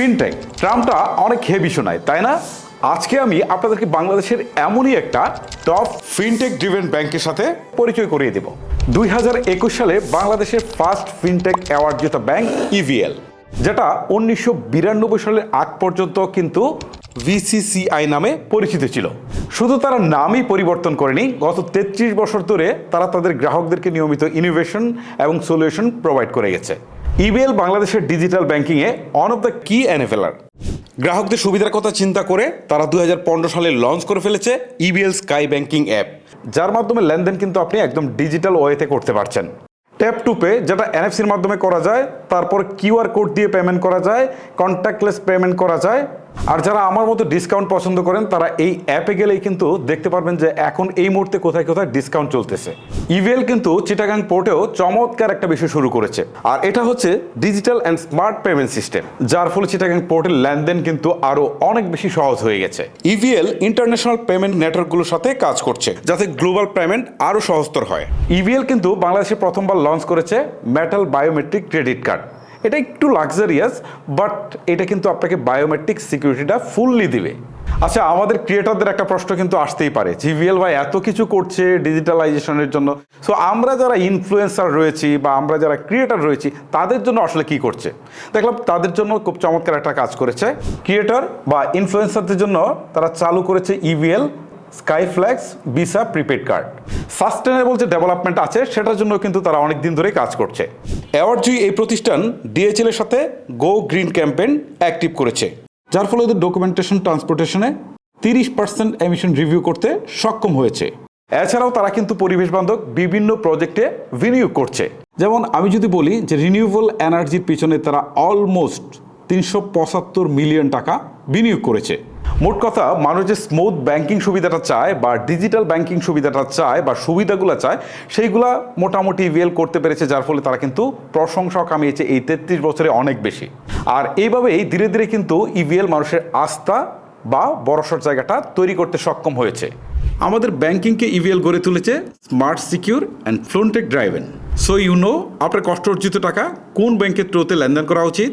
Fintech, ট্রামটা অনেক heavy শোনায়, তাই না? আজকে আমি আপনাদেরকে বাংলাদেশের এমনই একটা টপ ফিনটেক ড্রিভেন ব্যাংকের সাথে পরিচয় করিয়ে দেব। দুই হাজার একুশ সালে বাংলাদেশের ফার্স্ট ফিনটেক অ্যাওয়ার্ড জেতা ব্যাংক ইভিএল যেটা উনিশশো বিরানব্বই সালের আগ পর্যন্ত কিন্তু ভিসিসিআই নামে পরিচিত ছিল। শুধু তারা নামই পরিবর্তন করেনি, গত তেত্রিশ বছর ধরে তারা তাদের গ্রাহকদেরকে নিয়মিত ইনোভেশন এবং সলিউশন প্রোভাইড করে গেছে। ইবিএল বাংলাদেশের ডিজিটাল ব্যাংকিংয়ে অন অফ দ্য কি এনএফএলআর গ্রাহকদের সুবিধার কথা চিন্তা করে তারা দুই হাজার পনেরো সালে লঞ্চ করে ফেলেছে ইবিএল স্কাই ব্যাংকিং অ্যাপ যার মাধ্যমে লেনদেন কিন্তু আপনি একদম ডিজিটাল ওয়েতে করতে পারছেন। ট্যাপ টু পে যেটা এনএফসির মাধ্যমে করা যায়, তারপর কিউআর কোড দিয়ে পেমেন্ট করা যায় কন্ট্যাক্টলেস পেমেন্ট করা যায় আর যারা আমার মতো ডিসকাউন্ট পছন্দ করেন, তারা এই অ্যাপে গেলেই কিন্তু দেখতে পারবেন যে এখন এই মুহূর্তে কোথায় কোথায় ডিসকাউন্ট চলতেছে। ইভিএল কিন্তু চিটাগাং পোর্টেও চমৎকার একটা বিষয় শুরু করেছে। আর এটা হচ্ছে digital and smart payment system যার ফলে চিটাগাং পোর্টের লেনদেন কিন্তু আরও অনেক বেশি সহজ হয়ে গেছে। ইভিএল ইন্টারন্যাশনাল পেমেন্ট নেটওয়ার্কগুলোর সাথে কাজ করছে, যাতে গ্লোবাল পেমেন্ট আরও সহজতর হয়। ইভিএল কিন্তু বাংলাদেশে প্রথমবার লঞ্চ করেছে মেটাল বায়োমেট্রিক ক্রেডিট কার্ড এটা একটু লাক্সারিয়াস বাট এটা কিন্তু আপনাকে বায়োমেট্রিক সিকিউরিটিটা ফুললি দিবে। আচ্ছা আমাদের ক্রিয়েটরদের একটা প্রশ্ন কিন্তু আসতেই পারে। জিভিএল ভাই এত কিছু করছে ডিজিটালাইজেশনের জন্য। সো আমরা যারা ইনফ্লুয়েন্সার রয়েছি বা আমরা যারা ক্রিয়েটার রয়েছি, তাদের জন্য আসলে কি করছে? দেখলাম তাদের জন্য খুব চমৎকার একটা কাজ করেছে। ক্রিয়েটার বা ইনফ্লুয়েন্সারদের জন্য তারা চালু করেছে E EBL Skyflex Visa prepaid card sustainable যে ডেভেলপমেন্ট আছে সেটার জন্য কিন্তু তারা অনেক দিন ধরেই কাজ করছে। অ্যাওয়ার্ডজয়ী এই প্রতিষ্ঠান ডিএচএল এর সাথে গো গ্রিন ক্যাম্পেইন অ্যাক্টিভ করেছে। যার ফলে ওদের ডকুমেন্টেশন ট্রান্সপোর্টেশনে তিরিশ পার্সেন্ট এমিশন রিভিউ করতে সক্ষম হয়েছে। এছাড়াও তারা কিন্তু পরিবেশ বান্ধব বিভিন্ন প্রজেক্টে বিনিয়োগ করছে। যেমন আমি যদি বলি যে রিনিউয়েবল এনার্জির পিছনে তারা অলমোস্ট তিনশো পঁচাত্তর মিলিয়ন টাকা বিনিয়োগ করেছে। মোট কথা, মানুষ যে স্মুথ ব্যাংকিং সুবিধাটা চায় বা ডিজিটাল ব্যাংকিং সুবিধাটা চায় বা সুবিধাগুলো চায়, সেইগুলা মোটামুটি ইভিএল করতে পেরেছে, যার ফলে তারা কিন্তু প্রশংসা কামিয়েছে এই তেত্রিশ বছরে অনেক বেশি। আর এইভাবেই ধীরে ধীরে কিন্তু ইভিএল মানুষের আস্থা বা বড়সড় জায়গাটা তৈরি করতে সক্ষম হয়েছে। আমাদের ব্যাংকিংকে ইভিএল গড়ে তুলেছে স্মার্ট সিকিউর অ্যান্ড ফ্লোনটেক ড্রাইভেন সো ইউ নো আপনার কষ্ট অর্জিত টাকা কোন ব্যাংকের থ্রুতে লেনদেন করা উচিত?